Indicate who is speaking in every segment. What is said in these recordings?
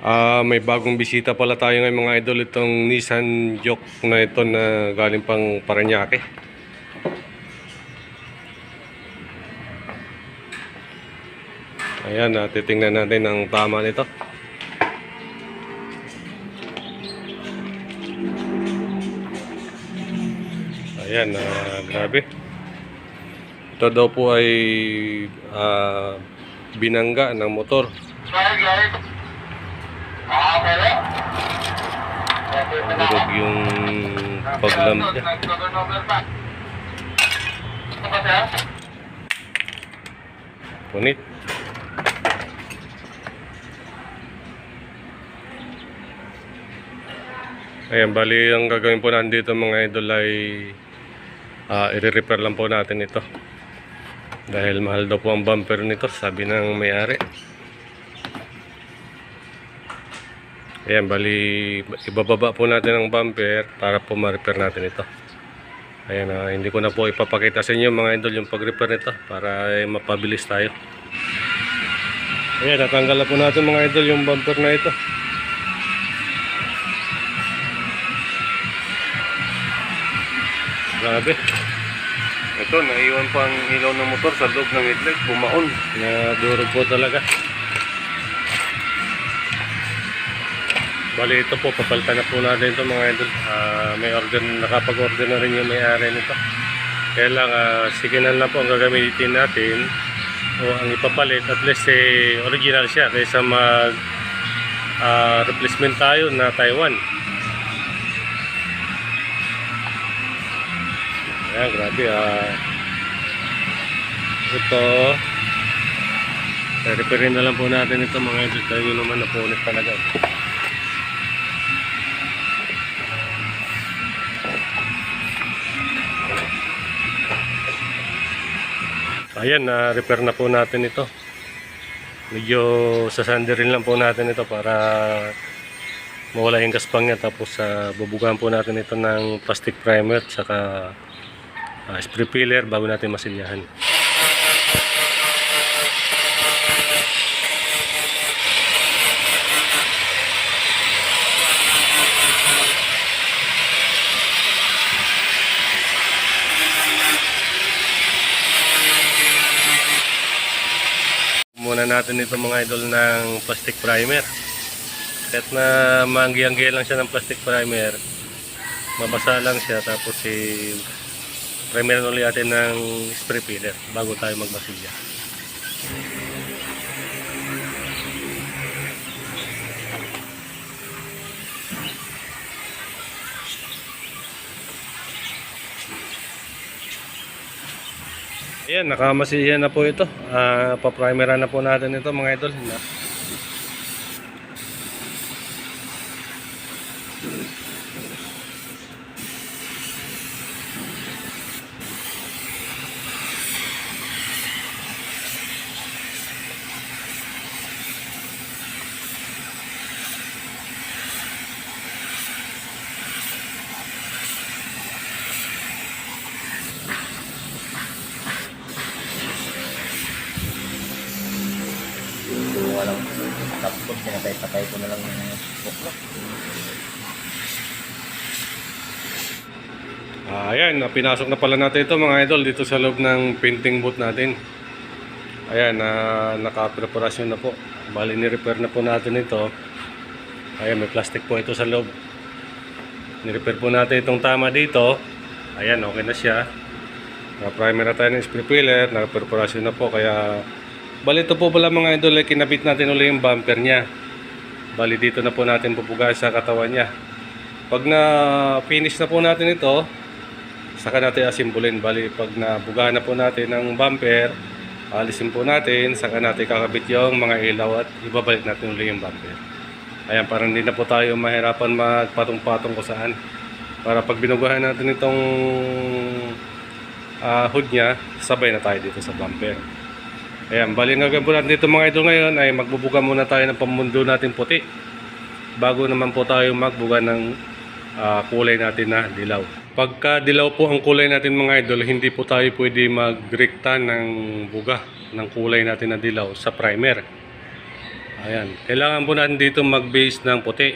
Speaker 1: Ah, may bagong bisita pala tayo ngayon mga idol itong Nissan Juke na ito na galing pang Paranaque. Ayan, ah, titingnan natin ang tama nito. Ayan, ah, grabe. Ito daw po ay ah, binangga ng motor. Durog yung paglamp niya. Punit. Ayan, bali ang gagawin po nandito mga idol ay ah, i-repair lang po natin ito. Dahil mahal daw po ang bumper nito, sabi ng may-ari. Ayan, bali ibababa po natin ang bumper para po ma-repair natin ito. Ayan, ah, hindi ko na po ipapakita sa inyo mga idol yung pag-repair nito para eh, mapabilis tayo. Ayan, natanggal na po natin mga idol yung bumper na ito. Grabe. Ito, naiwan pa ang ilaw ng motor sa loob ng headlight. Bumaon. Na durog po talaga. Bali ito po, papalitan na po natin ito mga idol. Ah, may order, nakapag-order na rin yung may-ari nito. Kaya lang, uh, signal na po ang gagamitin natin o ang ipapalit. At least eh, original siya kaysa mag ah, replacement tayo na Taiwan. Ayan, grabe ah. Ito, repairin na lang po natin ito mga idol yun naman napunit talaga. Ayan, na-repair na po natin ito. Medyo sasanderin lang po natin ito para mawala yung gaspang niya. Tapos uh, bubugahan po natin ito ng plastic primer at saka ah, spray filler bago natin masilyahan. Muna natin ito mga idol ng plastic primer. Kahit na manggi-anggi lang siya ng plastic primer, mabasa lang siya tapos si primer ulit natin ng spray filler bago tayo magbasilya. Ayan, nakamasiya na po ito. Ah, pa-primera na po natin ito mga idol. Na.
Speaker 2: Tapos, pinatay-patay ko na lang yung buklok.
Speaker 1: Ah, ayan, pinasok na pala natin ito mga idol dito sa loob ng painting booth natin. Ayan, na naka-preparasyon na po. Bali ni-repair na po natin ito. Ayan, may plastic po ito sa loob. Ni-repair po natin itong tama dito. Ayan, okay na siya. Na-primer na tayo ng spray filler, naka-preparasyon na po kaya Bali ito po pala mga idol, eh, kinabit natin ulit yung bumper niya. Bali dito na po natin pupugahan sa katawan niya. Pag na finish na po natin ito, saka natin asimbulin. Bali pag nabugahan na po natin ng bumper, alisin po natin, saka natin kakabit yung mga ilaw at ibabalik natin ulit yung bumper. Ayan, parang hindi na po tayo mahirapan magpatong-patong kung saan. Para pag binugahan natin itong ah, hood niya, sabay na tayo dito sa bumper. Ayan, bali nga po natin dito mga idol ngayon ay magbubuga muna tayo ng pamundo natin puti. Bago naman po tayo magbuga ng ah, kulay natin na dilaw. Pagka dilaw po ang kulay natin mga idol, hindi po tayo pwede magrekta ng buga ng kulay natin na dilaw sa primer. Ayan. Kailangan po natin dito mag-base ng puti.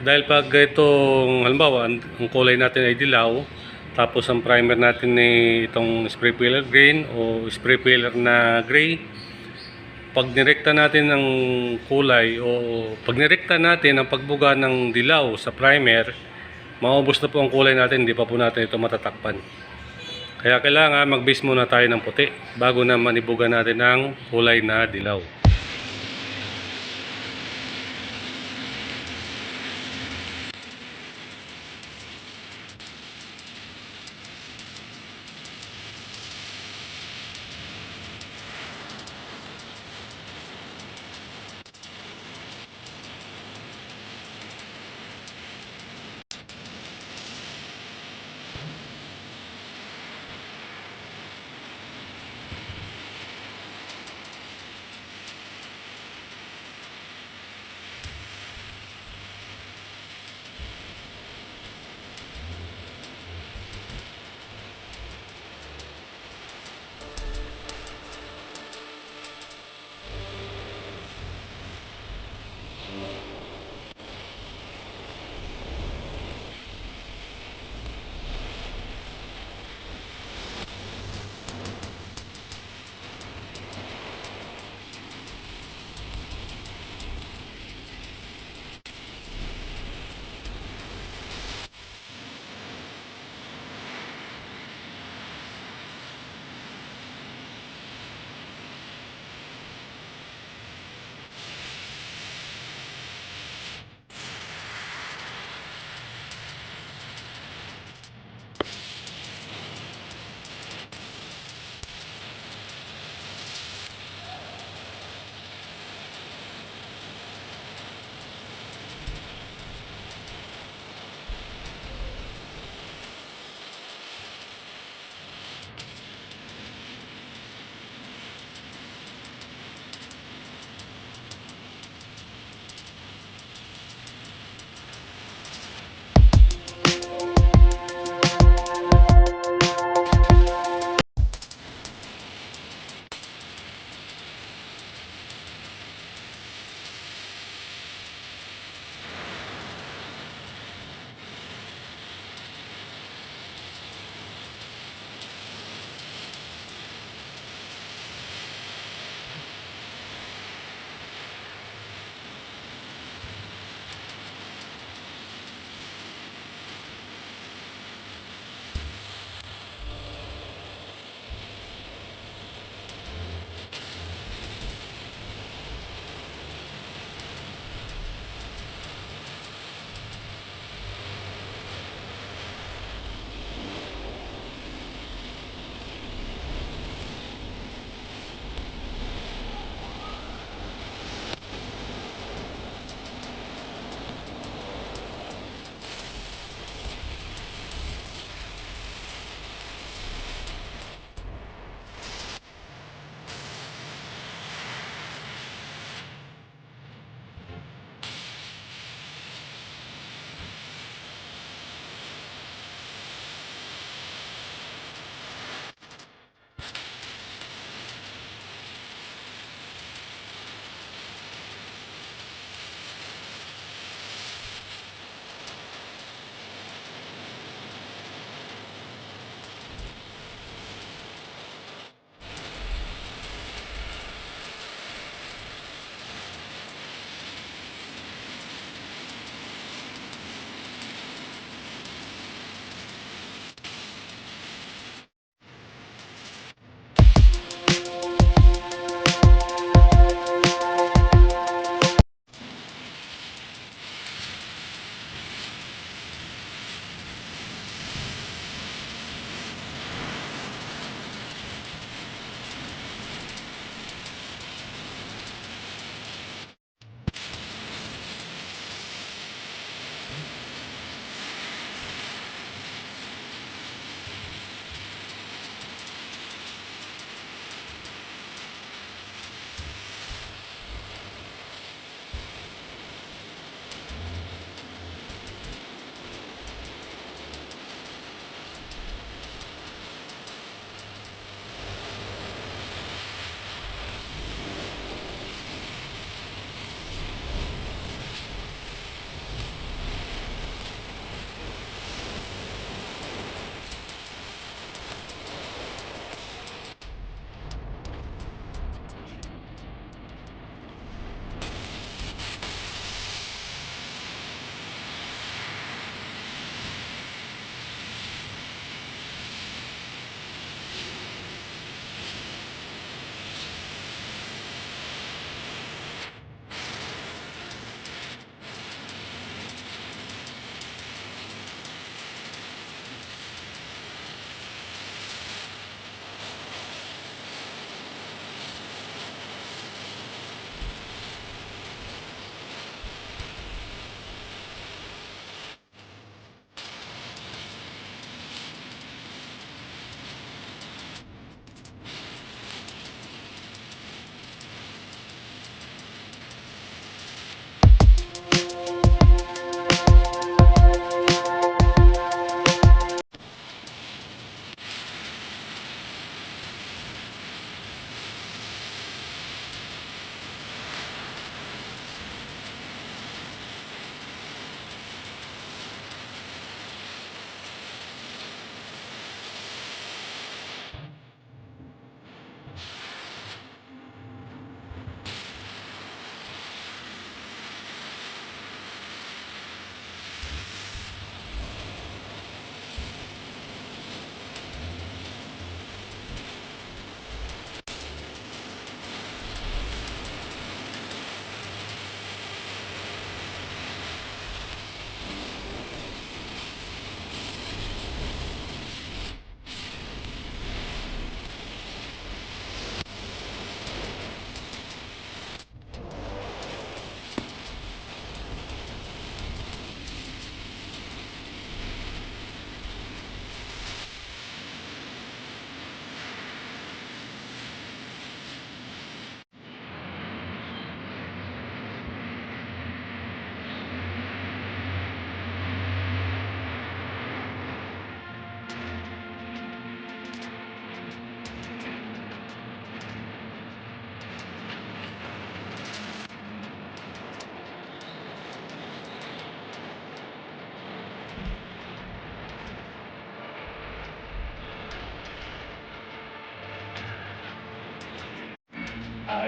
Speaker 1: Dahil pag itong, halimbawa, ang kulay natin ay dilaw, tapos ang primer natin ay itong spray filler green o spray filler na gray, pag nirekta natin ang kulay o pag nirekta natin ang pagbuga ng dilaw sa primer, maubos na po ang kulay natin, hindi pa po natin ito matatakpan. Kaya kailangan mag-base muna tayo ng puti bago na manibuga natin ang kulay na dilaw.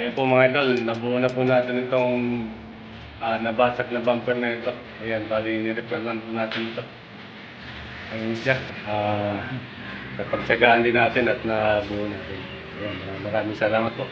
Speaker 1: Ayan po mga idol, nabuo na po natin itong ah, nabasag na bumper na ito. Ayan, bali ni-repair lang po natin ito. Ayun siya. Ah, napagtsagaan din natin at nabuo natin. Ayan, maraming salamat po.